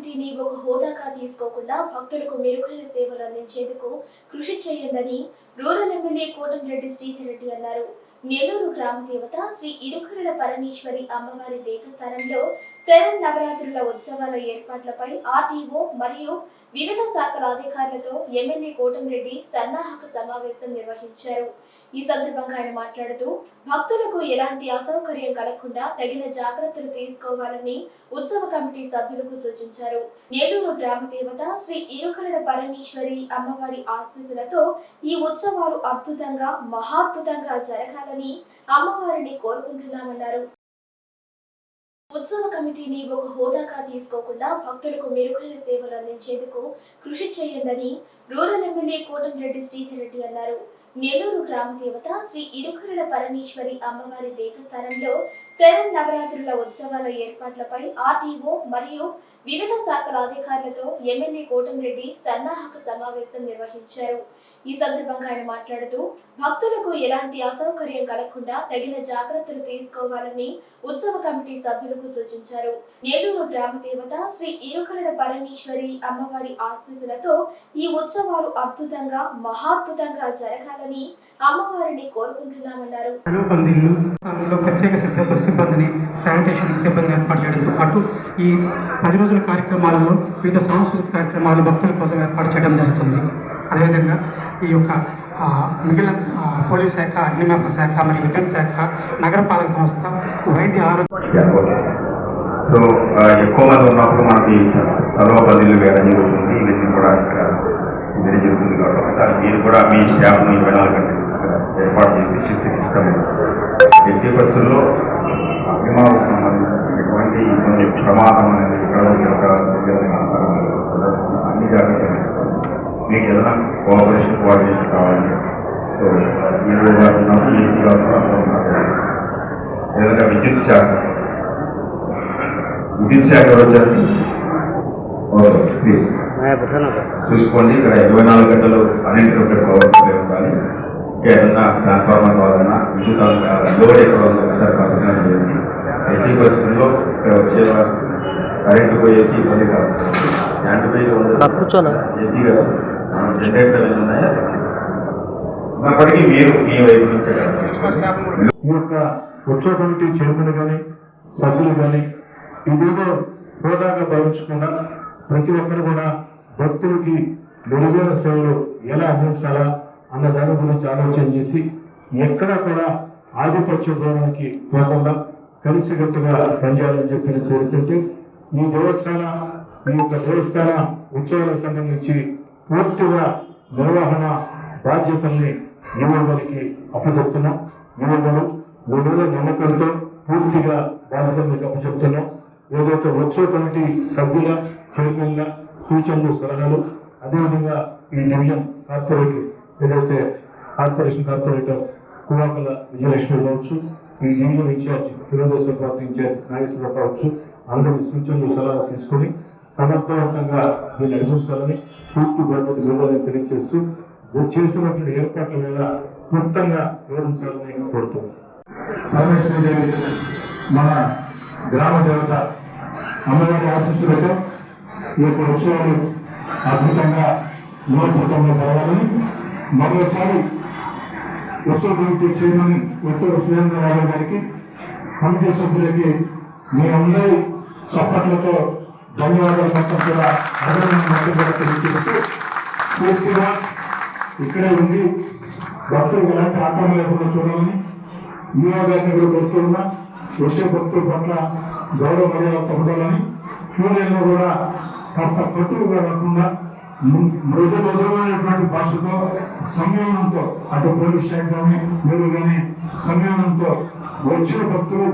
కమిటీని ఒక హోదాగా తీసుకోకుండా భక్తులకు మెరుగైన సేవలు అందించేందుకు కృషి చేయండి రూరల్ ఎమ్మెల్యే కోటంరెడ్డి శ్రీధర్ రెడ్డి అన్నారు. నెల్లూరు గ్రామ దేవత శ్రీ ఇరుకరుల పరమేశ్వరి అమ్మవారి దేవస్థానంలో శరణ్ నవరాత్రుల ఉత్సవాల ఏర్పాట్లపై ఆర్టీఓ మరియు వివిధ శాఖల అధికారులతో ఎమ్మెల్యే కోటంరెడ్డి సన్నాహక సమావేశం నిర్వహించారు. ఈ సందర్భంగా ఆయన మాట్లాడుతూ భక్తులకు ఎలాంటి అసౌకర్యం కలగకుండా తగిన జాగ్రత్తలు తీసుకోవాలని ఉత్సవ కమిటీ సభ్యులకు సూచించారు. నెల్లూరు గ్రామ దేవత శ్రీ ఇరుకరుల పరమేశ్వరి అమ్మవారి ఆశీస్సులతో ఈ ఉత్సవాలు అద్భుతంగా మహాద్భుతంగా జరగాలని అమ్మవారిని కోరుకుంటున్నామన్నారు. ఉత్సవ కమిటీని ఒక హోదాగా తీసుకోకుండా భక్తులకు మెరుగైన సేవలు అందించేందుకు కృషి చేయండి రూరల్ ఎమ్మెల్యే కోటంరెడ్డి శ్రీధర్ రెడ్డి అన్నారు. నెల్లూరు గ్రామ దేవత శ్రీ ఇరుకరుల పరమేశ్వరి అమ్మవారి దేవస్థానంలో శరణ్ నవరాత్రుల ఉత్సవాల ఏర్పాట్లపై ఆర్టీఓ మరియు వివిధ శాఖల అధికారులతో ఎమ్మెల్యే కోటంరెడ్డి సన్నాహక సమావేశం నిర్వహించారు. ఈ సందర్భంగా ఆయన మాట్లాడుతూ భక్తులకు ఎలాంటి అసౌకర్యం కలగకుండా తగిన జాగ్రత్తలు తీసుకోవాలని ఉత్సవ కమిటీ సభ్యులకు సూచించారు. నెల్లూరు గ్రామ దేవత శ్రీ ఇరుకరుల పరమేశ్వరి అమ్మవారి ఆశీస్సులతో ఈ ఉత్సవాలు అద్భుతంగా మహాద్భుతంగా జరగాలని అమ్మవారిని కోరుకుంటున్నామన్నారు. ప్రత్యేక సిద్ధ సిబ్బందిని శానిటేషన్ సిబ్బంది ఏర్పాటు చేయడంతో పాటు ఈ పది రోజుల కార్యక్రమాలలో వివిధ సాంస్కృతిక కార్యక్రమాలు భక్తుల కోసం ఏర్పాటు చేయడం జరుగుతుంది. అదేవిధంగా ఈ యొక్క మిగిలిన పోలీస్ శాఖ అగ్నిమాపక శాఖ మరియు విద్యుత్ శాఖ నగరపాలక సంస్థ వైద్య ఆరోగ్య సో ఎక్కువ మంది ఉన్నప్పుడు మనకి చదవ పదిలు వేయడం జరుగుతుంది. ఇవన్నీ కూడా ఇక్కడ ఇది జరుగుతుంది కాబట్టి ఒకసారి మీరు కూడా మీ స్టాఫ్ను ఇరవై నాలుగు గంటలు ఇక్కడ ఏర్పాటు చేసి షిఫ్ట్ సిస్టమ్ ఎట్టి బస్సుల్లో ఉద్యమాలకు సంబంధించినటువంటి ఎటువంటి ప్రమాదం అనేది ఇక్కడ ఒక అన్ని జాగ్రత్తలు మీకు ఏదైనా కోఆపరేషన్ కోఆర్డినేషన్ కావాలి సో మీరు ఉన్నప్పుడు ఈసీ గారు ఉన్నారు ఏదైనా విద్యుత్ శాఖ విద్యుత్ శాఖ ఎవరు వచ్చారు ప్లీజ్ చూసుకోండి ఇక్కడ ఇరవై నాలుగు గంటలు అన్ఇంటరప్టెడ్ పవర్ సప్లై ఉండాలి ఏదన్నా ట్రాన్స్ఫార్మర్ కావాలన్నా విద్యుత్ లోడ్ ఎక్కడ ఉందో ఒకసారి పరిశీలన ఇక్కడ వచ్చే కరెంటు పోయేసి ఇబ్బంది కాదు. యాంటీబయాటిక్ ఉంది. కూర్చోనా? ఏసీ కదా. జనరేటర్ ఉన్నాయా? ఉన్నప్పటికీ మీరు మీ వైపు నుంచే ఈ యొక్క ఉత్సవ కమిటీ చైర్మన్ కానీ సభ్యులు కానీ ఇదేదో హోదాగా భావించకుండా ప్రతి ఒక్కరు కూడా భక్తులకి మెరుగైన సేవలు ఎలా అందించాలా అన్న దాని గురించి ఆలోచన చేసి ఎక్కడా కూడా ఆధిపత్య ధోరణికి పోకుండా కలిసికట్టుగా పనిచేయాలని చెప్పి కోరుకుంటూ ఈ దేవస్థాన ఈ యొక్క దేవస్థాన ఉత్సవాలకు సంబంధించి పూర్తిగా నిర్వహణ బాధ్యతల్ని యువకులకి అప్పచెప్తున్నాం. యువకులు మూడేళ్ళ నమ్మకంతో పూర్తిగా బాధ్యతలు మీకు అప్పచెప్తున్నాం. ఏదైతే ఉత్సవ కమిటీ సభ్యుల చైర్మన్ల సూచనలు సలహాలు అదేవిధంగా ఈ డివిజన్ కార్పొరేట్ ఏదైతే కార్పొరేషన్ కార్పొరేటర్ కువాకల విజయలక్ష్మి కావచ్చు ఈ division in charge Telugu Desam party in charge Nageswara కావచ్చు. అందరి సూచనలు సలహా తీసుకొని సమర్థవంతంగా దీన్ని నడిపించాలని పూర్తి బాధ్యత ఇవ్వాలని తెలియజేస్తూ చేసినటువంటి ఏర్పాట్ల మీద క్లుప్తంగా వివరించాలని కోరుతున్నాను. పరమేశ్వరదేవి మన గ్రామ దేవత అమ్మవారి ఆశీస్సులతో ఈ యొక్క ఉత్సవాలు అద్భుతంగా నూతనంగా జరగాలని మరోసారి ఉత్సవ కమిటీ చైర్మన్ ఉత్తర సురేంద్రరావు గారికి కమిటీ సభ్యులకి మీ అందరి చప్పట్లతో ధన్యవాదాలు మొత్తం కూడా అభినందన తెలియజేస్తూ పూర్తిగా ఇక్కడే ఉండి భక్తులు ఎలాంటి ఆక్రమణ లేకుండా చూడాలని యువ గారిని కూడా కోరుతున్నా వచ్చే భక్తుల పట్ల గౌరవ మర్యాద పొందాలని క్యూలైన్లో కూడా కాస్త కట్టుగా కాకుండా ము- మృదు మధురమైనటువంటి భాషతో సంయోగంతో అటు పోలీస్ శాఖ కానీ మీరు కానీ సంయమనంతో వచ్చిన భక్తులు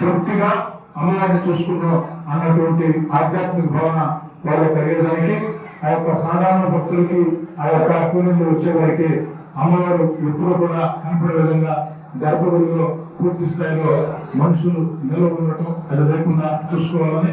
తృప్తిగా అమ్మవారిని చూసుకుంటూ అన్నటువంటి ఆధ్యాత్మిక భావన వాళ్ళు కలిగేదానికి ఆ యొక్క సాధారణ భక్తులకి ఆ యొక్క కూలీలు వచ్చే వారికి అమ్మవారు ఎప్పుడూ కూడా కనపడే విధంగా గర్భగుడిలో పూర్తి స్థాయిలో మనుషులు నిలవ ఉండటం అది లేకుండా చూసుకోవాలని